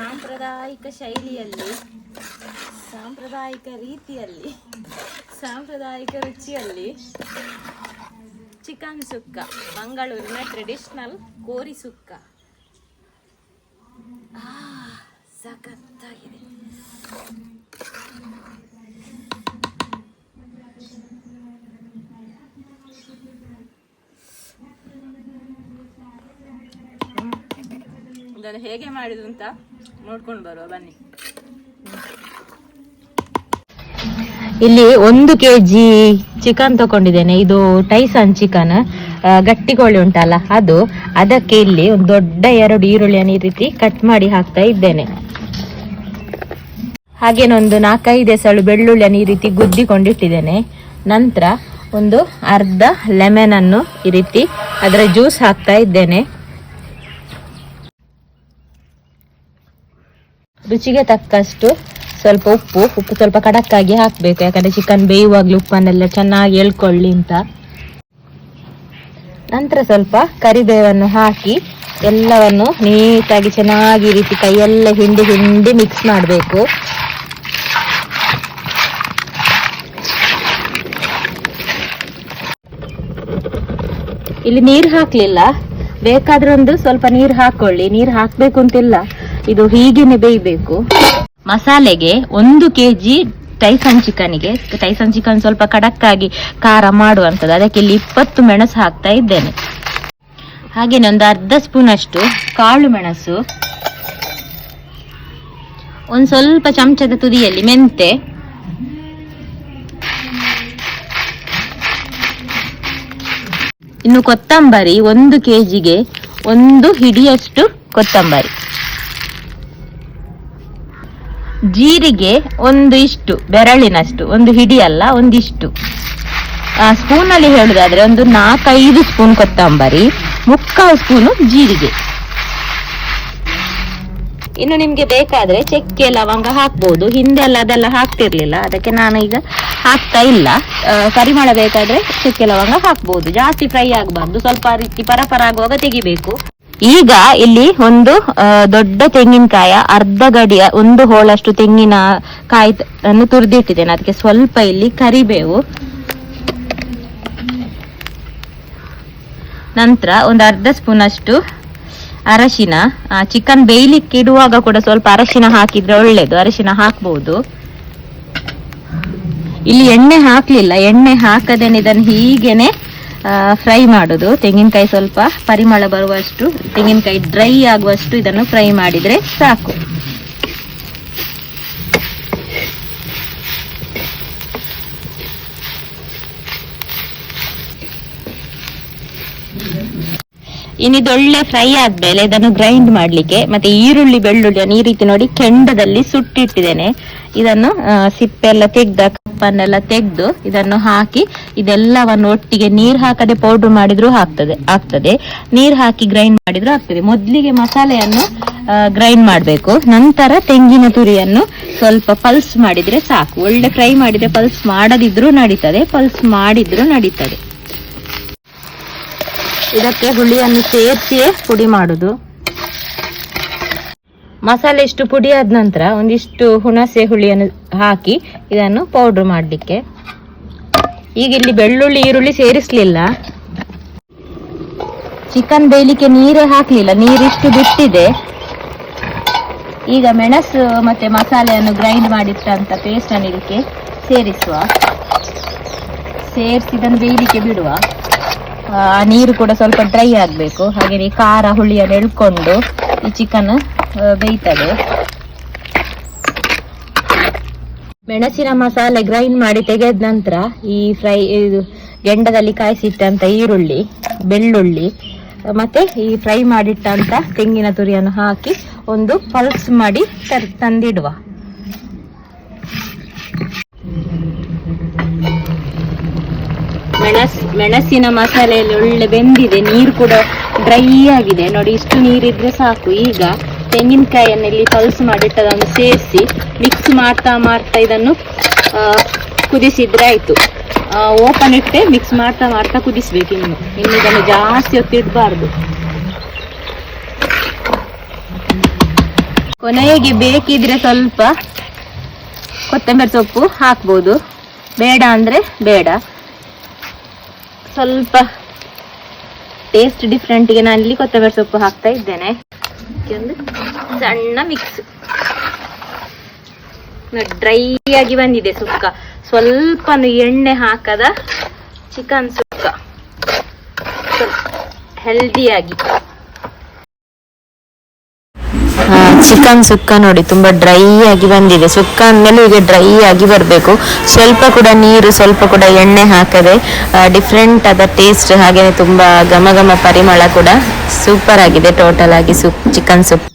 ಸಾಂಪ್ರದಾಯಿಕ ಶೈಲಿಯಲ್ಲಿ ಸಾಂಪ್ರದಾಯಿಕ ರೀತಿಯಲ್ಲಿ ಸಾಂಪ್ರದಾಯಿಕ ರುಚಿಯಲ್ಲಿ ಚಿಕನ್ ಸುಕ್ಕ ಮಂಗಳೂರಿನ ಟ್ರೆಡಿಷನಲ್ ಕೋರಿ ಸುಕ್ಕ. ಸಖತ್ತಾಗಿದೆ. ಹೇಗೆ ಮಾಡಿದ್ರು ಅಂತ ನೋಡ್ಕೊಂಡು ಬರುವ, ಬನ್ನಿ. ಇಲ್ಲಿ ಒಂದು ಕೆ ಜಿ ಚಿಕನ್ ತಗೊಂಡಿದ್ದೇನೆ. ಇದು ಟೈಸನ್ ಚಿಕನ್ ಗಟ್ಟಿ ಕೋಳಿ ಉಂಟಲ್ಲ, ಅದು. ಅದಕ್ಕೆ ಇಲ್ಲಿ ಒಂದು ದೊಡ್ಡ ಎರಡು ಈರುಳ್ಳಿಯನ್ನು ಈ ರೀತಿ ಕಟ್ ಮಾಡಿ ಹಾಕ್ತಾ ಇದ್ದೇನೆ. ಹಾಗೇನೊಂದು ನಾಲ್ಕೈದು ಎಸಳು ಬೆಳ್ಳುಳ್ಳಿಯನ್ನು ಈ ರೀತಿ ಗುದ್ದಿಕೊಂಡಿಟ್ಟಿದ್ದೇನೆ ನಂತರ ಒಂದು ಅರ್ಧ ಲೆಮನ್ ಅನ್ನು ಈ ರೀತಿ ಅದರ ಜ್ಯೂಸ್ ಹಾಕ್ತಾ ಇದ್ದೇನೆ. ರುಚಿಗೆ ತಕ್ಕಷ್ಟು ಸ್ವಲ್ಪ ಉಪ್ಪು ಉಪ್ಪು ಸ್ವಲ್ಪ ಕಡಕ್ಕಾಗಿ ಹಾಕಬೇಕು, ಯಾಕಂದ್ರೆ ಚಿಕನ್ ಬೇಯುವಾಗಲೂ ಉಪ್ಪನ್ನೆಲ್ಲ ಚೆನ್ನಾಗಿ ಎಳ್ಕೊಳ್ಳಿ ಅಂತ. ನಂತರ ಸ್ವಲ್ಪ ಕರಿಬೇವನ್ನು ಹಾಕಿ, ಎಲ್ಲವನ್ನು ನೀಟಾಗಿ ಚೆನ್ನಾಗಿ ರೀತಿ ಕೈಯೆಲ್ಲ ಹಿಂಡಿ ಹಿಂಡಿ ಮಿಕ್ಸ್ ಮಾಡಬೇಕು. ಇಲ್ಲಿ ನೀರು ಹಾಕ್ಲಿಲ್ಲ. ಬೇಕಾದ್ರೆ ಒಂದು ಸ್ವಲ್ಪ ನೀರು ಹಾಕೊಳ್ಳಿ. ನೀರು ಹಾಕ್ಬೇಕು ಅಂತಿಲ್ಲ. ಇದು ಹೀಗೇನೆ ಬೇಯಬೇಕು. ಮಸಾಲೆಗೆ ಒಂದು ಕೆಜಿ ಟೈಸನ್ ಚಿಕನ್ಗೆ ಟೈಸನ್ ಚಿಕನ್ ಸ್ವಲ್ಪ ಕಡಕ್ಕಾಗಿ ಖಾರ ಮಾಡುವಂಥದ್ದು. ಅದಕ್ಕೆ ಇಲ್ಲಿ ಇಪ್ಪತ್ತು ಮೆಣಸು ಹಾಕ್ತಾ ಇದ್ದೇನೆ. ಹಾಗೇನೆ ಒಂದು ಅರ್ಧ ಸ್ಪೂನ್ ಅಷ್ಟು ಕಾಳು ಮೆಣಸು. ಒಂದು ಸ್ವಲ್ಪ ಚಮಚದ ತುದಿಯಲ್ಲಿ ಮೆಂತೆ. ಇನ್ನು ಕೊತ್ತಂಬರಿ ಒಂದು ಕೆಜಿಗೆ ಒಂದು ಹಿಡಿಯಷ್ಟು ಕೊತ್ತಂಬರಿ. ಜೀರಿಗೆ ಒಂದು ಇಷ್ಟು ಬೆರಳಿನಷ್ಟು, ಒಂದು ಹಿಡಿ ಅಲ್ಲ, ಒಂದಿಷ್ಟು. ಸ್ಪೂನ್ ಅಲ್ಲಿ ಹೇಳುದಾದ್ರೆ ಒಂದು ನಾಲ್ಕೈದು ಸ್ಪೂನ್ ಕೊತ್ತಂಬರಿ, ಮುಕ್ಕಾಲು ಸ್ಪೂನು ಜೀರಿಗೆ. ಇನ್ನು ನಿಮ್ಗೆ ಬೇಕಾದ್ರೆ ಚಕ್ಕೆ ಲವಂಗ ಹಾಕ್ಬೋದು. ಹಿಂದೆ ಎಲ್ಲ ಅದೆಲ್ಲ ಹಾಕ್ತಿರ್ಲಿಲ್ಲ. ಅದಕ್ಕೆ ನಾನು ಈಗ ಹಾಕ್ತಾ ಇಲ್ಲ. ಪರಿಮಳ ಬೇಕಾದ್ರೆ ಚಕ್ಕೆ ಲವಂಗ ಹಾಕ್ಬೋದು. ಜಾಸ್ತಿ ಫ್ರೈ ಆಗಬಾರ್ದು ಸ್ವಲ್ಪ ರೀತಿ ಪರಪರ ಆಗುವಾಗ ತೆಗಿಬೇಕು. ಈಗ ಇಲ್ಲಿ ಒಂದು ದೊಡ್ಡ ತೆಂಗಿನಕಾಯ, ಅರ್ಧ ಗಡಿಯ, ಒಂದು ಹೋಳಷ್ಟು ತೆಂಗಿನ ಕಾಯಿ ಅನ್ನು ತುರಿದಿಟ್ಟಿದ್ದೇನೆ. ಅದಕ್ಕೆ ಸ್ವಲ್ಪ ಇಲ್ಲಿ ಕರಿಬೇವು. ನಂತರ ಒಂದು ಅರ್ಧ ಸ್ಪೂನ್ ಅಷ್ಟು ಅರಶಿನ ಚಿಕನ್ ಬೇಯ್ಲಿಕ್ಕೆ ಇಡುವಾಗ ಕೂಡ ಸ್ವಲ್ಪ ಅರಶಿನ ಹಾಕಿದ್ರೆ ಒಳ್ಳೇದು. ಅರಶಿನ ಹಾಕ್ಬಹುದು ಇಲ್ಲಿ ಎಣ್ಣೆ ಹಾಕ್ಲಿಲ್ಲ. ಎಣ್ಣೆ ಹಾಕದೇನೆ ಇದನ್ನು ಹೀಗೇನೆ ಫ್ರೈ ಮಾಡೋದು. ತೆಂಗಿನಕಾಯಿ ಸ್ವಲ್ಪ ಪರಿಮಳ ಬರುವಷ್ಟು ತೆಂಗಿನಕಾಯಿ ಡ್ರೈ ಆಗುವಷ್ಟು ಇದನ್ನು ಫ್ರೈ ಮಾಡಿದ್ರೆ ಸಾಕು. ಇನ್ನಿದು ಒಳ್ಳೆ ಫ್ರೈ ಆದ್ಮೇಲೆ ಇದನ್ನು ಗ್ರೈಂಡ್ ಮಾಡ್ಲಿಕ್ಕೆ ಮತ್ತೆ ಈರುಳ್ಳಿ ಬೆಳ್ಳುಳ್ಳಿಯನ್ನು ಈ ರೀತಿ ನೋಡಿ ಕೆಂಡದಲ್ಲಿ ಸುಟ್ಟಿಟ್ಟಿದ್ದೇನೆ. ಇದನ್ನು ಆ, ಸಿಪ್ಪೆಲ್ಲ ತೆಗ್ದ ಕಪ್ಪನ್ನೆಲ್ಲ ತೆಗೆದು ಇದನ್ನು ಹಾಕಿ ಇದೆಲ್ಲವನ್ನು ಒಟ್ಟಿಗೆ ನೀರ್ ಹಾಕದೆ ಪೌಡರ್ ಮಾಡಿದ್ರು ಆಗ್ತದೆ ಆಗ್ತದೆ. ನೀರ್ ಹಾಕಿ ಗ್ರೈಂಡ್ ಮಾಡಿದ್ರು ಆಗ್ತದೆ. ಮೊದಲಿಗೆ ಮಸಾಲೆಯನ್ನು ಗ್ರೈಂಡ್ ಮಾಡಬೇಕು. ನಂತರ ತೆಂಗಿನ ತುರಿಯನ್ನು ಸ್ವಲ್ಪ ಪಲ್ಸ್ ಮಾಡಿದ್ರೆ ಸಾಕು. ಒಳ್ಳೆ ಫ್ರೈ ಮಾಡಿದ್ರೆ ಪಲ್ಸ್ ಮಾಡದಿದ್ರು ನಡೀತದೆ ಪಲ್ಸ್ ಮಾಡಿದ್ರು ನಡೀತದೆ. ಇದಕ್ಕೆ ಹುಳಿಯನ್ನು ಸೇರಿಸಿಯೇ ಪುಡಿ ಮಾಡುದು. ಮಸಾಲೆ ಇಷ್ಟು ಪುಡಿ ಆದ ನಂತರ ಒಂದಿಷ್ಟು ಹುಣಸೆ ಹುಳಿಯನ್ನು ಹಾಕಿ ಇದನ್ನು ಪೌಡರ್ ಮಾಡಲಿಕ್ಕೆ. ಈಗ ಇಲ್ಲಿ ಬೆಳ್ಳುಳ್ಳಿ, ಈರುಳ್ಳಿ ಸೇರಿಸಲಿಲ್ಲ. ಚಿಕನ್ ಬೇಯಲಿಕ್ಕೆ ನೀರೇ ಹಾಕ್ಲಿಲ್ಲ ನೀರಿಷ್ಟು ಬಿಟ್ಟಿದೆ. ಈಗ ಮೆಣಸು ಮತ್ತೆ ಮಸಾಲೆಯನ್ನು ಗ್ರೈಂಡ್ ಮಾಡಿಟ್ಟಂತ ಪೇಸ್ಟ್ ಅನ್ನು ಇದಕ್ಕೆ ಸೇರಿಸುವ. ಸೇರಿಸಿ ಇದನ್ನು ಬೇಯಲಿಕ್ಕೆ ಬಿಡುವ. ಆ, ನೀರು ಕೂಡ ಸ್ವಲ್ಪ ಡ್ರೈ ಆಗಬೇಕು. ಹಾಗೆ ಈ ಖಾರ ಹುಳಿಯನ್ನು ಎಳ್ಕೊಂಡು ಈ ಚಿಕನ್ ಬೇಯ್ತದೆ. ಮೆಣಸಿನ ಮಸಾಲೆ ಗ್ರೈಂಡ್ ಮಾಡಿ ತೆಗೆದ ನಂತರ ಈ ಫ್ರೈ ಇದು ಗೆಂಡದಲ್ಲಿ ಕಾಯಿಸಿಟ್ಟಂತ ಈರುಳ್ಳಿ, ಬೆಳ್ಳುಳ್ಳಿ, ಮತ್ತೆ ಈ ಫ್ರೈ ಮಾಡಿಟ್ಟಂತ ತೆಂಗಿನ ತುರಿಯನ್ನು ಹಾಕಿ ಒಂದು ಪಲ್ಸ್ ಮಾಡಿ ತಂದಿಡುವ. ಮೆಣಸ್, ಮೆಣಸಿನ ಮಸಾಲೆಯಲ್ಲಿ ಒಳ್ಳೆ ಬೆಂದಿದೆ, ನೀರು ಕೂಡ ಡ್ರೈ ಆಗಿದೆ. ನೋಡಿ, ಇಷ್ಟು ನೀರಿದ್ರೆ ಸಾಕು. ಈಗ ತೆಂಗಿನಕಾಯಿಯನ್ನು ಇಲ್ಲಿ ಪಲ್ಸ್ ಮಾಡಿಟ್ಟದನ್ನು ಸೇರಿಸಿ ಮಿಕ್ಸ್ ಮಾಡ್ತಾ ಮಾಡ್ತಾ ಇದನ್ನು ಕುದಿಸಿದ್ರೆ ಆಯ್ತು. ಓಪನ್ ಇಟ್ಟೆ ಮಿಕ್ಸ್ ಮಾಡ್ತಾ ಮಾಡ್ತಾ ಕುದಿಸ್ಬೇಕು ಇನ್ನು. ಇನ್ನು ಇದನ್ನು ಜಾಸ್ತಿ ಹೊತ್ತು ಇಡಬಾರ್ದು. ಕೊನೆಗೆ ಬೇಕಿದ್ರೆ ಸ್ವಲ್ಪ ಕೊತ್ತಂಬರಿ ಸೊಪ್ಪು ಹಾಕ್ಬೋದು. ಬೇಡ ಅಂದ್ರೆ ಬೇಡ. ಸ್ವಲ್ಪ ಟೇಸ್ಟ್ ಡಿಫ್ರೆಂಟ್ಗೆ ನಾನು ಇಲ್ಲಿ ಕೊತ್ತಂಬರಿ ಸೊಪ್ಪು ಹಾಕ್ತಾ ಇದ್ದೇನೆ. ಒಂದು ಸಣ್ಣ ಮಿಕ್ಸ್ ಡ್ರೈ ಆಗಿ ಬಂದಿದೆ ಸುಕ್ಕ. ಸ್ವಲ್ಪ ಎಣ್ಣೆ ಹಾಕದ ಚಿಕನ್ ಸುಕ್ಕ. ಹೆಲ್ದಿಯಾಗಿ ಚಿಕನ್ ಸುಕ್ಕ ನೋಡಿ, ತುಂಬಾ ಡ್ರೈ ಆಗಿ ಬಂದಿದೆ. ಸುಕ್ಕ ಅಂದ್ಮೇಲೆ ಈಗ ಡ್ರೈ ಆಗಿ ಬರಬೇಕು. ಸ್ವಲ್ಪ ಕೂಡ ನೀರು, ಸ್ವಲ್ಪ ಕೂಡ ಎಣ್ಣೆ ಹಾಕದೆ ಡಿಫ್ರೆಂಟ್ ಆದ ಟೇಸ್ಟ್ ಹಾಗೆ ತುಂಬಾ ಘಮ ಘಮ ಪರಿಮಳ ಕೂಡ ಸೂಪರ್ ಆಗಿದೆ ಟೋಟಲ್ ಆಗಿ ಸುಪ್ ಚಿಕನ್ ಸುಪ್